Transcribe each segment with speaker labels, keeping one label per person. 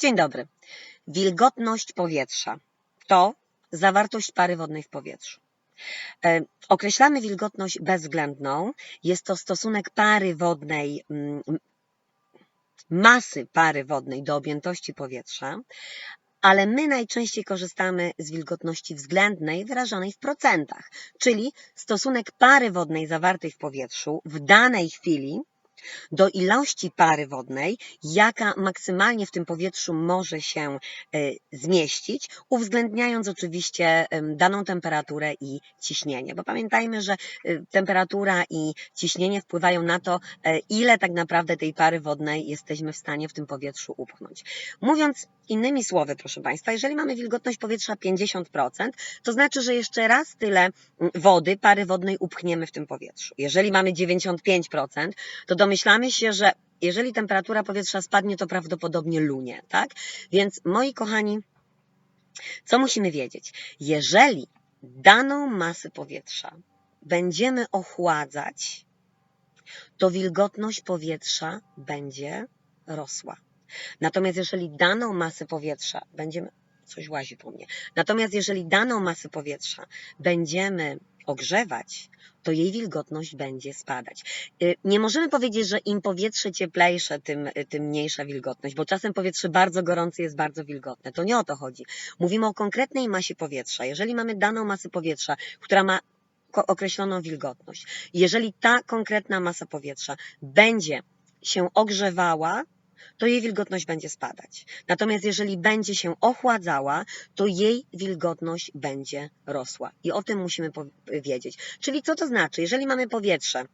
Speaker 1: Dzień dobry. Wilgotność powietrza to zawartość pary wodnej w powietrzu. E, Określamy wilgotność bezwzględną. Jest to stosunek pary wodnej, mm, masy pary wodnej do objętości powietrza, ale my najczęściej korzystamy z wilgotności względnej wyrażonej w procentach, czyli stosunek pary wodnej zawartej w powietrzu w danej chwili do ilości pary wodnej, jaka maksymalnie w tym powietrzu może się e, zmieścić, uwzględniając oczywiście daną temperaturę i ciśnienie. Bo pamiętajmy, że e, temperatura i ciśnienie wpływają na to, e, ile tak naprawdę tej pary wodnej jesteśmy w stanie w tym powietrzu upchnąć. Mówiąc innymi słowy, proszę Państwa, jeżeli mamy wilgotność powietrza 50%, to znaczy, że jeszcze raz tyle wody, pary wodnej upchniemy w tym powietrzu. Jeżeli mamy 95%, to domyślamy się, że jeżeli temperatura powietrza spadnie, to prawdopodobnie lunie, tak? Więc moi kochani, co musimy wiedzieć? Jeżeli daną masę powietrza będziemy ochładzać, to wilgotność powietrza będzie rosła. Natomiast jeżeli daną masę powietrza będziemy, coś łazi po mnie, natomiast jeżeli daną masę powietrza będziemy ogrzewać, to jej wilgotność będzie spadać. Y, Nie możemy powiedzieć, że im powietrze cieplejsze, tym, y, tym mniejsza wilgotność, bo czasem powietrze bardzo gorące jest bardzo wilgotne. To nie o to chodzi. Mówimy o konkretnej masie powietrza. Jeżeli mamy daną masę powietrza, która ma określoną wilgotność, jeżeli ta konkretna masa powietrza będzie się ogrzewała, to jej wilgotność będzie spadać. Natomiast jeżeli będzie się ochładzała, to jej wilgotność będzie rosła. I o tym musimy wiedzieć. Czyli co to znaczy? Jeżeli mamy powietrze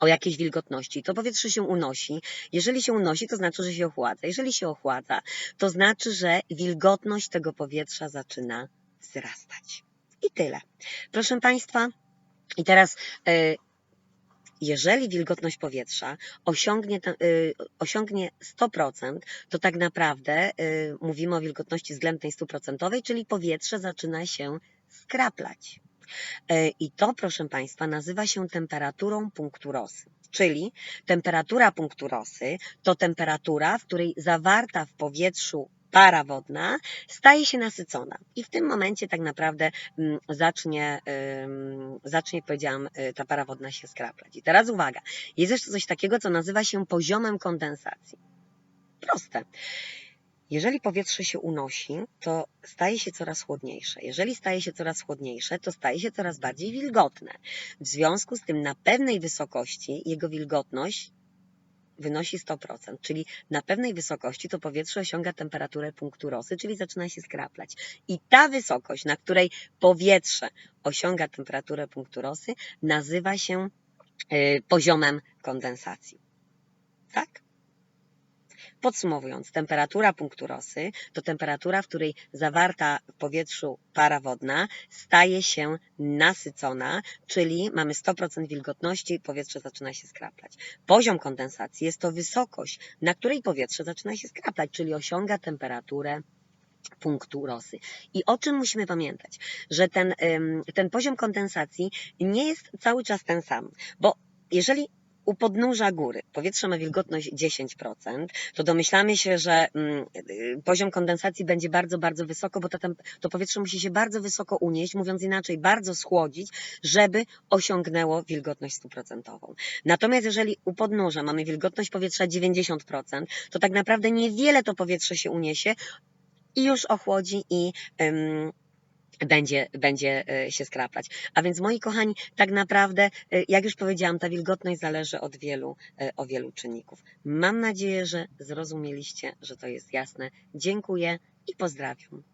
Speaker 1: o jakiejś wilgotności, to powietrze się unosi. Jeżeli się unosi, to znaczy, że się ochładza. Jeżeli się ochładza, to znaczy, że wilgotność tego powietrza zaczyna wzrastać. I tyle. Proszę Państwa, i teraz e, jeżeli wilgotność powietrza osiągnie, y, osiągnie 100%, to tak naprawdę y, mówimy o wilgotności względnej 100%, czyli powietrze zaczyna się skraplać. Y, I to, proszę Państwa, nazywa się temperaturą punktu Rosy. Czyli temperatura punktu Rosy to temperatura, w której zawarta w powietrzu para wodna staje się nasycona. I w tym momencie tak naprawdę mm, zacznie, zacznie, powiedziałam, y, ta para wodna się skraplać. I teraz uwaga, jest jeszcze coś takiego, co nazywa się poziomem kondensacji. Proste. Jeżeli powietrze się unosi, to staje się coraz chłodniejsze. Jeżeli staje się coraz chłodniejsze, to staje się coraz bardziej wilgotne. W związku z tym na pewnej wysokości jego wilgotność wynosi 100%, czyli na pewnej wysokości to powietrze osiąga temperaturę punktu Rosy, czyli zaczyna się skraplać. I ta wysokość, na której powietrze osiąga temperaturę punktu Rosy, nazywa się y, poziomem kondensacji. Tak? Podsumowując, temperatura punktu Rosy to temperatura, w której zawarta w powietrzu para wodna staje się nasycona, czyli mamy 100% wilgotności, powietrze zaczyna się skraplać. Poziom kondensacji jest to wysokość, na której powietrze zaczyna się skraplać, czyli osiąga temperaturę punktu Rosy. I o czym musimy pamiętać? Że ten, ten poziom kondensacji nie jest cały czas ten sam, bo jeżeli u podnóża góry powietrze ma wilgotność 10%, to domyślamy się, że mm, y, poziom kondensacji będzie bardzo, bardzo wysoko, bo to, powietrze musi się bardzo wysoko unieść, mówiąc inaczej, bardzo schłodzić, żeby osiągnęło wilgotność stuprocentową. Natomiast jeżeli u podnóża mamy wilgotność powietrza 90%, to tak naprawdę niewiele to powietrze się uniesie i już ochłodzi i będzie, będzie e, się skraplać. A więc moi kochani, tak naprawdę, e, jak już powiedziałam, ta wilgotność zależy od wielu, e, o wielu czynników. Mam nadzieję, że zrozumieliście, że to jest jasne. Dziękuję i pozdrawiam.